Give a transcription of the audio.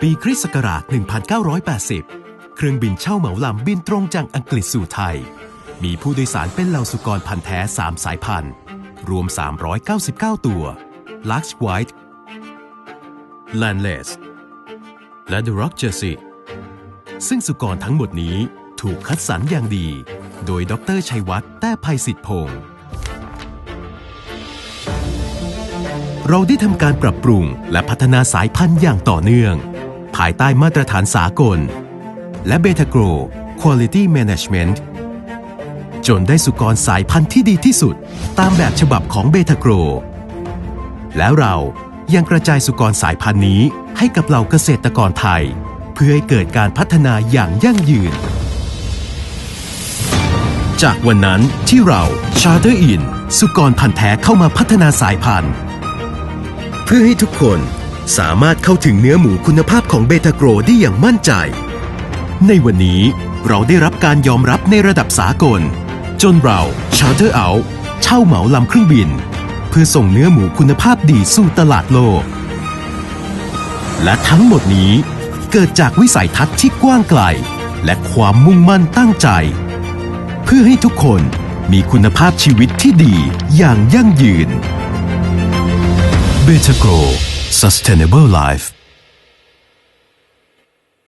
ปีคริสต์ศักราช 1980 เครื่องบินเช่าเหมาลำบินตรงจากอังกฤษสู่ไทย มีผู้โดยสารเป็นเหล่าสุกรพันธุ์แท้ 3 สายพันธุ์ รวม 399 ตัว Lux White Landless และ The Rock Jersey ซึ่งสุกรทั้งหมดนี้ถูกคัดสรรอย่างดี โดยดรชัยวัฒน์แต้ภัยสิทธิพงศ์ เราได้ทำการปรับปรุงและพัฒนาสายพันธุ์อย่างต่อเนื่อง ภายใต้มาตรฐานสากล และเบทาโกร Quality Management จนได้สุกรสายพันธุ์ที่ดีที่สุด ตามแบบฉบับของเบทาโกร แล้วเรายังกระจายสุกรสายพันธุ์นี้ให้กับเหล่าเกษตรกรไทย เพื่อให้เกิดการพัฒนาอย่างยั่งยืน จากวันนั้นที่เรา Charter In สุกรพันธุ์แท้เข้ามาพัฒนาสายพันธุ์ พื่อให้ทุกคนสามารถเข้าถึงเนื้อหมูคุณภาพของเบทาโกรได้อย่างมั่นใจ ในวันนี้เราได้รับการยอมรับในระดับสากล จนเรา Charter Out เช่าเหมาลำเครื่องบิน เพื่อส่งเนื้อหมูคุณภาพดีสู่ตลาดโลก และทั้งหมดนี้เกิดจากวิสัยทัศน์ที่กว้างไกล และความมุ่งมั่นตั้งใจ เพื่อให้ทุกคนมีคุณภาพชีวิตที่ดีอย่างยั่งยืน Beta Grow Sustainable Life